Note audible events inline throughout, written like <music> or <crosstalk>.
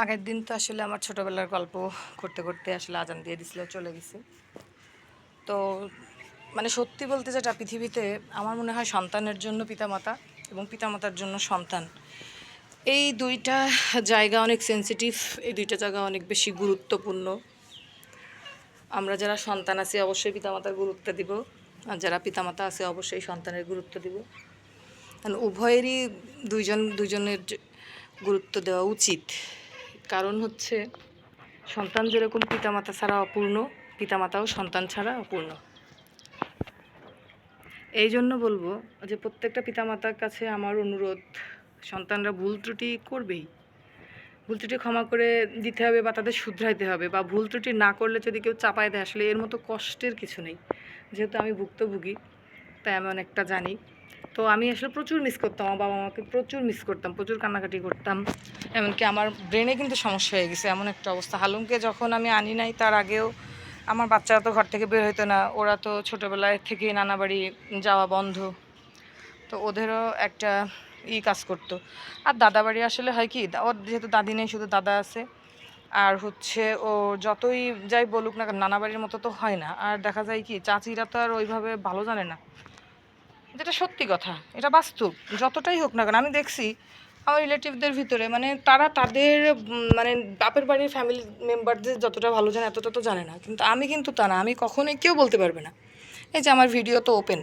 আগের দিন তো আসলে আমার ছোটোবেলার গল্প করতে করতে আসলে আজান দিয়ে দিছিল, চলে গেছে। তো মানে সত্যি বলতে যেটা পৃথিবীতে আমার মনে হয় সন্তানের জন্য পিতামাতা এবং পিতামাতার জন্য সন্তান, এই দুইটা জায়গা অনেক সেন্সিটিভ এই দুইটা জায়গা অনেক বেশি গুরুত্বপূর্ণ। আমরা যারা সন্তান আছি অবশ্যই পিতামাতার গুরুত্ব দিব, আর যারা পিতামাতা আছে অবশ্যই সন্তানের গুরুত্ব দিব। কারণ উভয়েরই দুইজন, দুইজনের যে গুরুত্ব দেওয়া উচিত। কারণ হচ্ছে সন্তান যেরকম পিতামাতা ছাড়া অপূর্ণ, পিতামাতাও সন্তান ছাড়া অপূর্ণ। এই জন্য বলব যে প্রত্যেকটা পিতামাতার কাছে আমার অনুরোধ, সন্তানরা ভুল ত্রুটি করবেই। ভুল ত্রুটি ক্ষমা করে দিতে হবে বা তাদের শুধরাইতে হবে বা ভুল ত্রুটি না করলে যদি কেউ চাপায় দেয়, আসলে এর মতো কষ্টের কিছু নেই। যেহেতু আমি ভুক্তভোগী, তাই আমি অনেকটা জানি। তো আমি আসলে প্রচুর মিস করতাম, আমার বাবা মাকে প্রচুর মিস করতাম, প্রচুর কান্নাকাটি করতাম। এমনকি আমার ব্রেনে কিন্তু সমস্যা হয়ে গেছে, এমন একটা অবস্থা। হালুমকে যখন আমি আনি নাই, তার আগেও আমার বাচ্চারা তো ঘর থেকে বের হতো না, ওরা তো ছোটোবেলায় থেকেই নানা বাড়ি যাওয়া বন্ধ। তো ওদেরও একটা ই কাজ করতো। আর দাদা বাড়ি আসলে হয় কি ওর যেহেতু দাদি নেই, শুধু দাদা আছে। আর হচ্ছে ও যতই যাই বলুক না নানা বাড়ির মতো তো হয় না। আর দেখা যায় কি, চাচিরা তো আর ওইভাবে ভালো জানে না। যেটা সত্যি কথা, এটা বাস্তব, যতটাই হোক না কেন। আমি দেখছি আমার রিলেটিভদের ভিতরে মানে তারা তাদের মানে বাপের বাড়ির ফ্যামিলি মেম্বারদের যতটা ভালো জানে, এতটা তো জানে না। কিন্তু আমি কিন্তু তা না, আমি কখনোই কেউ বলতে পারবে না। এই যে আমার ভিডিও তো ওপেন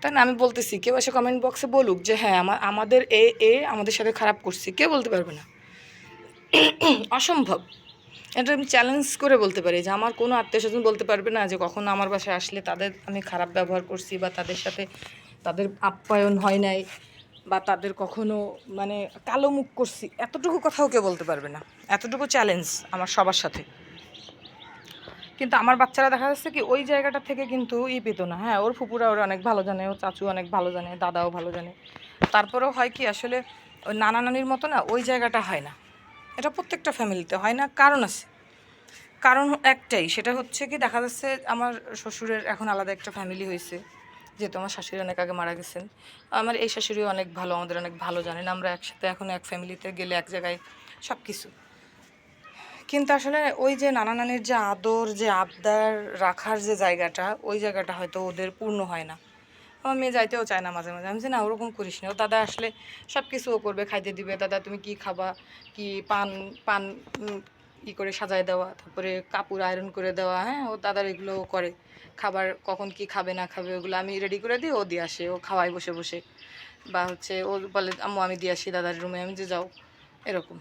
তাই না? আমি বলতেছি, কেউ এসে কমেন্ট বক্সে বলুক যে হ্যাঁ আমার আমাদের এ এ আমাদের সাথে খারাপ করছি। কেউ বলতে পারবে না। <clears throat> অসম্ভব। এটা আমি চ্যালেঞ্জ করে বলতে পারি যে, আমার কোনো আত্মীয় স্বজন বলতে পারবে না যে, কখনো আমার বাসায় আসলে তাদের আমি খারাপ ব্যবহার করছি বা তাদের সাথে তাদের আপ্যায়ন হয় নাই বা তাদের কখনো মানে কালো মুখ করছি, এতটুকু কথাও কেউ বলতে পারবে না। এতটুকু চ্যালেঞ্জ আমার সবার সাথে। কিন্তু আমার বাচ্চারা দেখা যাচ্ছে কি ওই জায়গাটা থেকে কিন্তু ই পেতো না। হ্যাঁ ওর ফুপুরা ওরা অনেক ভালো জানে, ওর চাচু অনেক ভালো জানে, দাদাও ভালো জানে। তারপরেও হয় কি আসলে ওই নানা নানির মতো না ওই জায়গাটা হয় না। এটা প্রত্যেকটা ফ্যামিলিতে হয় না, কারণ আছে। কারণ একটাই, সেটা হচ্ছে কি দেখা যাচ্ছে আমার শ্বশুরের এখন আলাদা একটা ফ্যামিলি হয়েছে। যেহেতু আমার শাশুড়ি অনেক আগে মারা গেছেন। আমার এই শাশুড়িও অনেক ভালো, আমাদের অনেক ভালো জানেন। আমরা একসাথে এখন এক ফ্যামিলিতে গেলে এক জায়গায় সব কিছু কিন্তু আসলে ওই যে নানা নানির যে আদর, যে আবদার রাখার যে জায়গাটা, ওই জায়গাটা হয়তো ওদের পূর্ণ হয় না। আমার মেয়ে যাইতেও চায় না মাঝে মাঝে। আমি যে না, ওরকম করিস না। ও দাদা আসলে সব কিছু ও করবে, খাইতে দিবে। দাদা, তুমি কি খাবা? কি পান পান ই করে সাজায় দেওয়া, তারপরে কাপড় আয়রন করে দেওয়া হ্যাঁ ও দাদার এগুলো করে। খাবার কখন কি খাবে, না খাবে, ওগুলো আমি রেডি করে দিই, ও দিয়ে আসে, ও খাওয়াই বসে বসে। বা হচ্ছে ও বলে, আম্মু, আমি দিয়ে আসি দাদার রুমে আমি যে যাও। এরকম।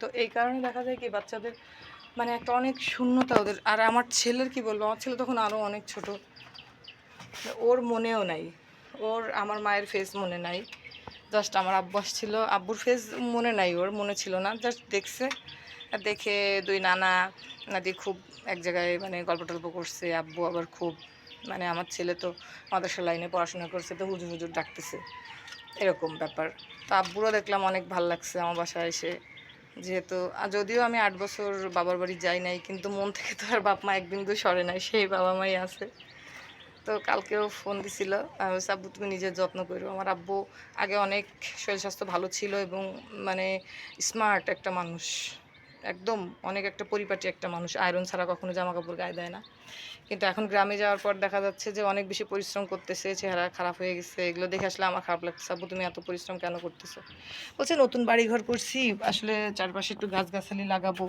তো এই কারণে দেখা যায় কি, বাচ্চাদের মানে একটা অনেক শূন্যতা ওদের। আর আমার ছেলের কি বলব, আমার ছেলে তখন আরও অনেক ছোট। ওর মনেও নাই। ওর, আমার মায়ের ফেস মনে নাই। জাস্ট আমার আব্বু ছিল আব্বুর ফেস মনে নাই ওর, মনে ছিল না। জাস্ট দেখছে দেখে দুই নানা নাদি খুব এক জায়গায় মানে গল্প টল্প করছে, আব্বু আবার খুব মানে আমার ছেলে তো মাদ্রাসা লাইনে পড়াশোনা করছে তো হুজুর হুজুর ডাকতেছে, এরকম ব্যাপার। তো আব্বুরও দেখলাম অনেক ভালো লাগছে আমার বাসায় এসে, যেহেতু যদিও আমি আট বছর বাবার বাড়ি যাই নাই, কিন্তু মন থেকে তো আর বাপ মা একদিন বিন্দু সরে নাই, সেই বাবা মাই আছে। তো কালকেও ফোন দিছিল আব্বু, তুমি নিজের যত্ন করো। আমার আব্বু আগে অনেক শরীর স্বাস্থ্য ভালো ছিল এবং মানে স্মার্ট একটা মানুষ। একদম অনেক একটা পরিপাটি একটা মানুষ। আয়রন ছাড়া কখনো জামা কাপড় গায়ে দেয় না। কিন্তু এখন গ্রামে যাওয়ার পর দেখা যাচ্ছে যে অনেক বেশি পরিশ্রম করতেছে, চেহারা খারাপ হয়ে গেছে। এগুলো দেখে আসলে আমার খারাপ লাগতেছে, আব্বু, তুমি এত পরিশ্রম কেন করতেছো? বলছে, নতুন বাড়ি ঘর করছি, আসলে চারপাশে একটু গাছগাছালি লাগাবো।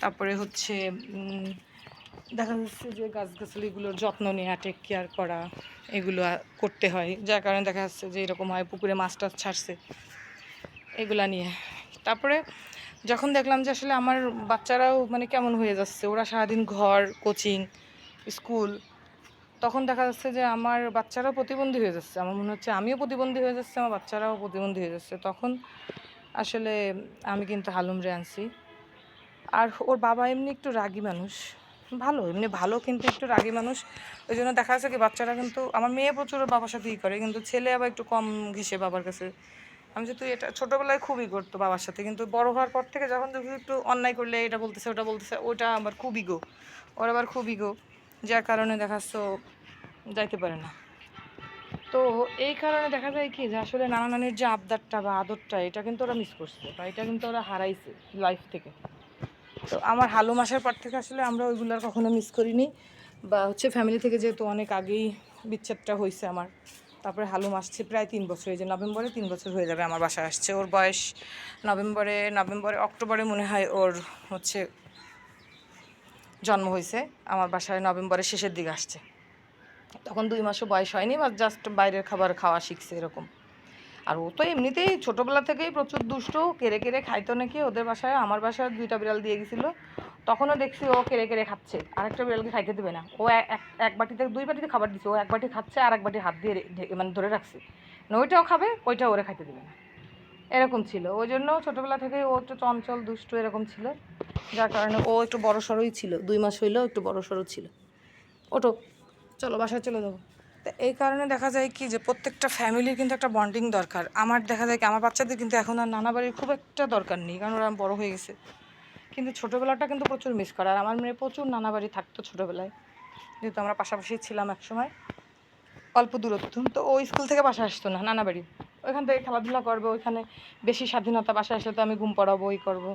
তারপরে হচ্ছে দেখা যাচ্ছে যে গাছগাছালিগুলোর যত্ন নেওয়া টেক কেয়ার করা, এগুলো করতে হয়। যার কারণে দেখা যাচ্ছে যে এরকম হয়, পুকুরে মাছ টাছ ছাড়ছে। এগুলা নিয়ে। তারপরে যখন দেখলাম যে আসলে আমার বাচ্চারাও মানে কেমন হয়ে যাচ্ছে, ওরা সারাদিন ঘর, কোচিং, স্কুল, তখন দেখা যাচ্ছে যে আমার বাচ্চারাও প্রতিবন্ধী হয়ে যাচ্ছে। আমার মনে হচ্ছে আমিও প্রতিবন্ধী হয়ে যাচ্ছে, আমার বাচ্চারাও প্রতিবন্ধী হয়ে যাচ্ছে। তখন আসলে আমি কিন্তু হালুমরে আনছি। আর ওর বাবা এমনি একটু রাগী মানুষ। ভালো, এমনি ভালো কিন্তু একটু রাগী মানুষ। ওই জন্য দেখা যাচ্ছে কি বাচ্চারা কিন্তু, আমার মেয়ে প্রচুর বাবার সাথে ই করে, কিন্তু ছেলে আবার একটু কম ঘেসে বাবার কাছে আমি যে তুই এটা ছোটোবেলায় খুবই করতো বাবার সাথে, কিন্তু বড় হওয়ার পর থেকে যখন দেখি একটু অন্যায় করলে এটা বলতেছে, ওটা বলতেছে, ওটা আমার খুবই গো ওর আবার খুবই গো যার কারণে দেখাচ্ছ যাইতে পারে না। তো এই কারণে দেখা যায় কি যে আসলে নানা নানির যে আবদারটা বা আদরটা, এটা কিন্তু ওরা মিস করছে বা এটা কিন্তু ওরা হারাইছে লাইফ থেকে। তো আমার হালু মাসের পর থেকে আসলে আমরা ওইগুলো আর কখনো মিস করিনি বা হচ্ছে ফ্যামিলি থেকে যেহেতু অনেক আগেই বিচ্ছেদটা হয়েছে আমার। তারপরে হালুম আসছে প্রায় তিন বছর, এই যে নভেম্বরে তিন বছর হয়ে যাবে আমার বাসায় আসছে। ওর বয়স নভেম্বরে নভেম্বরে, অক্টোবরে মনে হয় ওর হচ্ছে জন্ম হয়েছে। আমার বাসায় নভেম্বরের শেষের দিকে আসছে। তখন দুই মাসও বয়স হয়নি বা জাস্ট বাইরের খাবার খাওয়া শিখছে এরকম। আর ও তো এমনিতেই ছোটোবেলা থেকেই প্রচুর দুষ্ট, কেড়ে কেড়ে খাইতো নাকি ওদের বাসায়। আমার বাসায় দুইটা বিড়াল দিয়ে গেছিল। তখনও দেখছি ও কেড়ে কেড়ে খাচ্ছে। আরেকটা বিড়ালকে খাইতে দেবে না। ও এক- বাটিতে, দুই বাটিতে খাবার দিচ্ছে ও এক বাটি খাচ্ছে আর এক বাটি হাত দিয়ে মানে ধরে রাখছে। না ওইটাও খাবে ওইটা ওরে খাইতে দেবে না। এরকম ছিল। ওই জন্য ছোটোবেলা থেকেই ও একটু চঞ্চল, দুষ্ট এরকম ছিল। যার কারণে ও একটু বড় সড়োই ছিল। দুই মাস হইলেও একটু বড় সড়ো ছিল। ওটো চলো বাসায় চলে যাব। তো এই কারণে দেখা যায় কি যে প্রত্যেকটা ফ্যামিলির কিন্তু একটা বন্ডিং দরকার। আমার দেখা যায় কি, আমার বাচ্চাদের কিন্তু এখন আর নানা বাড়ির খুব একটা দরকার নেই। কারণ ওরা বড় হয়ে গেছে। কিন্তু ছোটোবেলাটা কিন্তু প্রচুর মিস করে। আর আমার মেয়ে প্রচুর নানা বাড়ি থাকতো ছোটোবেলায়। যেহেতু আমরা পাশাপাশি ছিলাম এক সময়। অল্প দূরত্ব। তো ও স্কুল থেকে বাসা আসতো না, নানা বাড়ি। ওইখান থেকে খেলাধুলা করবে, ওইখানে বেশি স্বাধীনতা বাসায় আসলে তো আমি ঘুম পড়াবো, ওই করব।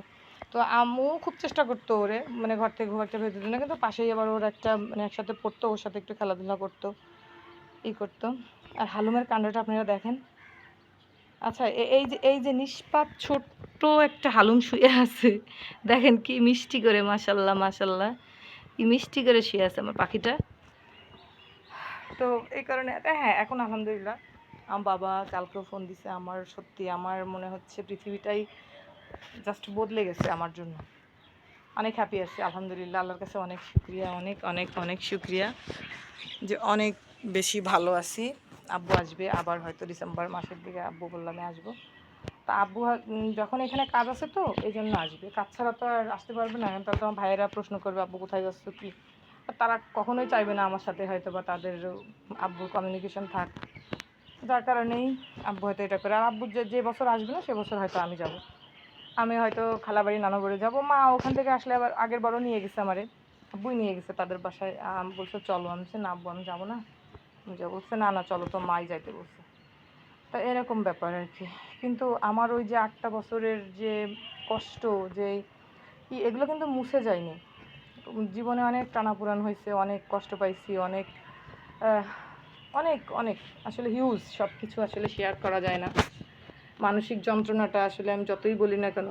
তো আম্মু খুব চেষ্টা করতো ওরে মানে ঘর থেকে খুব একটা বের দিত। কিন্তু পাশেই আবার ওর একটা মানে একসাথে পড়তো, ওর সাথে একটু খেলাধুলা করতো, ই করতো। আর হালুমের কাণ্ডটা আপনারা দেখেন। আচ্ছা এই যে এই যে নিষ্পাপ ছোট্ট একটা হালুম শুয়ে আছে, দেখেন কি মিষ্টি করে, মাশাল্লাহ মাশাল্লাহ। কি মিষ্টি করে শুয়ে আছে আমার পাখিটা। তো এই কারণে হ্যাঁ এখন আলহামদুলিল্লাহ, আমার বাবা কালকেও ফোন দিছে, আমার সত্যি আমার মনে হচ্ছে পৃথিবীটাই জাস্ট বদলে গেছে আমার জন্য। অনেক হ্যাপি আছি, আলহামদুলিল্লাহ, আল্লাহর কাছে অনেক শুক্রিয়া, অনেক অনেক অনেক শুক্রিয়া যে অনেক বেশি ভালো আছি। আব্বু আসবে, আবার হয়তো ডিসেম্বর মাসের দিকে আব্বু বললাম আসব। তা আব্বু যখন এখানে কাজ আছে তো, এই জন্য আসবে। কাজ ছাড়া তো আর আসতে পারবে না তাহলে তো আমার ভাইয়েরা প্রশ্ন করবে, আব্বু কোথায় যাচ্ছ, কি? তারা কখনোই চাইবে না আমার সাথে হয়তো বা তাদের আব্বুর কমিউনিকেশন থাক। যার কারণেই আব্বু হয়তো এটা করে, আর আব্বু যে যে বছর আসবে না, সে বছর হয়তো আমি যাব। আমি হয়তো খালাবাড়ি নানা বাড়ি যাব। মা ওখান থেকে আসলে আবার আগের বারও নিয়ে গেছে আমারে। আব্বুই নিয়ে গেছে তাদের বাসায়। বলছে, চলো। আমি না আব্বু, আমি যাব না। যাব বলছে, না না, চলো তো মাই যাইতে বলছে। তা এরকম ব্যাপার আর কি। কিন্তু আমার ওই যে আটটা বছরের যে কষ্ট, যে এগুলো কিন্তু মুছে যায়নি। জীবনে অনেক টানাপোড়ান হয়েছে, অনেক কষ্ট পাইছি, অনেক অনেক অনেক। আসলে হিউজ সব কিছু আসলে শেয়ার করা যায় না। মানসিক যন্ত্রণাটা আসলে আমি যতই বলি না কেন,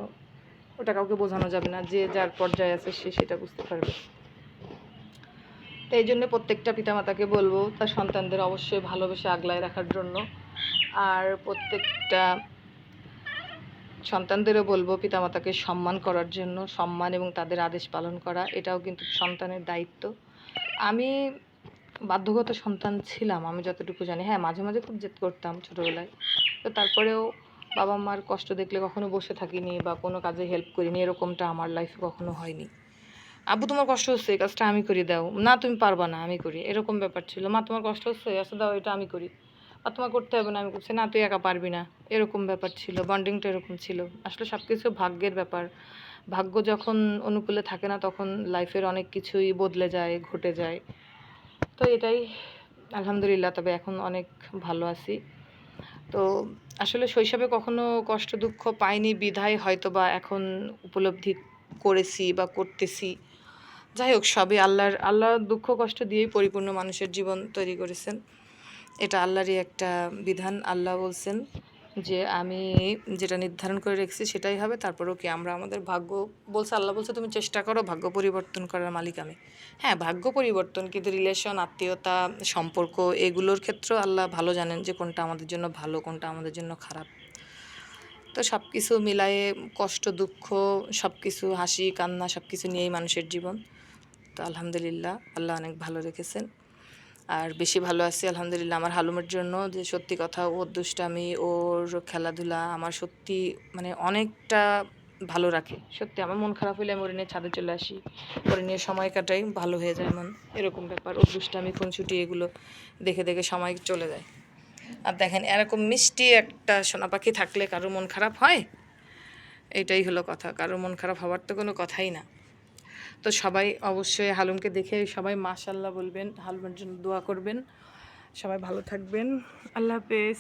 ওটা কাউকে বোঝানো যাবে না। যে যার পর্যায়ে আছে সে সেটা বুঝতে পারবে। এই জন্য প্রত্যেকটা পিতামাতাকে বলব, তার সন্তানদের অবশ্যই ভালোবেসে আগলায় রাখার জন্য। আর প্রত্যেকটা সন্তানদেরও বলব, পিতামাতাকে সম্মান করার জন্য, সম্মান এবং তাদের আদেশ পালন করা, এটাও কিন্তু সন্তানের দায়িত্ব। আমি বাধ্যগত সন্তান ছিলাম, আমি যতটুকু জানি। হ্যাঁ মাঝে মাঝে খুব জেদ করতাম ছোটোবেলায়। তো তারপরেও বাবা মার কষ্ট দেখলে কখনো বসে থাকিনি বা কোনো কাজে হেল্প করিনি, এরকমটা আমার লাইফে কখনো হয়নি। আব্বু, তোমার কষ্ট হচ্ছে, এই কাজটা আমি করি, দাও। না, তুমি পারবা না, আমি করি। এরকম ব্যাপার ছিল। মা, তোমার কষ্ট হচ্ছে আচ্ছা দাও, এটা আমি করি। আর তোমার করতে হবে না, আমি করছি। না, তুই একা পারবি না। এরকম ব্যাপার ছিল বন্ডিংটা এরকম ছিল। আসলে সব কিছু ভাগ্যের ব্যাপার। ভাগ্য যখন অনুকূলে থাকে না, তখন লাইফের অনেক কিছুই বদলে যায়, ঘটে যায়। তো এটাই, আলহামদুলিল্লাহ, তবে এখন অনেক ভালো আছি। তো আসলে শৈশবে কখনো কষ্ট, দুঃখ পাইনি, বিধায় হয়তো বা এখন উপলব্ধি করেছি বা করতেছি। যাই হোক, সবই আল্লাহর আল্লাহ দুঃখ কষ্ট দিয়েই পরিপূর্ণ মানুষের জীবন তৈরি করেছেন। এটা আল্লাহরই একটা বিধান। আল্লাহ বলছেন যে, আমি যেটা নির্ধারণ করে রেখেছি সেটাই হবে। তারপরেও কি আমরা আমাদের ভাগ্য বলছে, আল্লাহ বলছে, তুমি চেষ্টা করো ভাগ্য পরিবর্তন করার মালিক আমি। হ্যাঁ ভাগ্য পরিবর্তন কিন্তু রিলেশন আত্মীয়তা, সম্পর্ক এগুলোর ক্ষেত্রেও আল্লাহ ভালো জানেন যে, কোনটা আমাদের জন্য ভালো, কোনটা আমাদের জন্য খারাপ। তো সব কিছু মিলায়ে কষ্ট, দুঃখ সব কিছু হাসি, কান্না সব কিছু নিয়েই মানুষের জীবন। তো আলহামদুলিল্লাহ, আল্লাহ অনেক ভালো রেখেছেন। আর বেশি ভালো আছি, আলহামদুলিল্লাহ, আমার হালুমের জন্য যে সত্যি কথা ওর দুষ্টামি, ওর খেলাধুলা আমার সত্যি মানে অনেকটা ভালো রাখে। সত্যি আমার মন খারাপ হলে আমি ওরে নিয়ে ছাদে চলে আসি, ওরে নিয়ে সময় কাটাই, ভালো হয়ে যায় মন। এরকম ব্যাপার, ওর দুষ্টামি খুনছুটি এগুলো দেখে দেখে সময় চলে যায়। আর দেখেন, এরকম মিষ্টি একটা সোনা পাখি থাকলে কারও মন খারাপ হয়? এটাই হলো কথা, কারও মন খারাপ হওয়ার তো কোনো কথাই না। তো সবাই অবশ্যই হালুমকে দেখে সবাই মাশাল্লাহ বলবেন, হালুমের জন্য দোয়া করবেন। সবাই ভালো থাকবেন। আল্লাহ হাফেজ।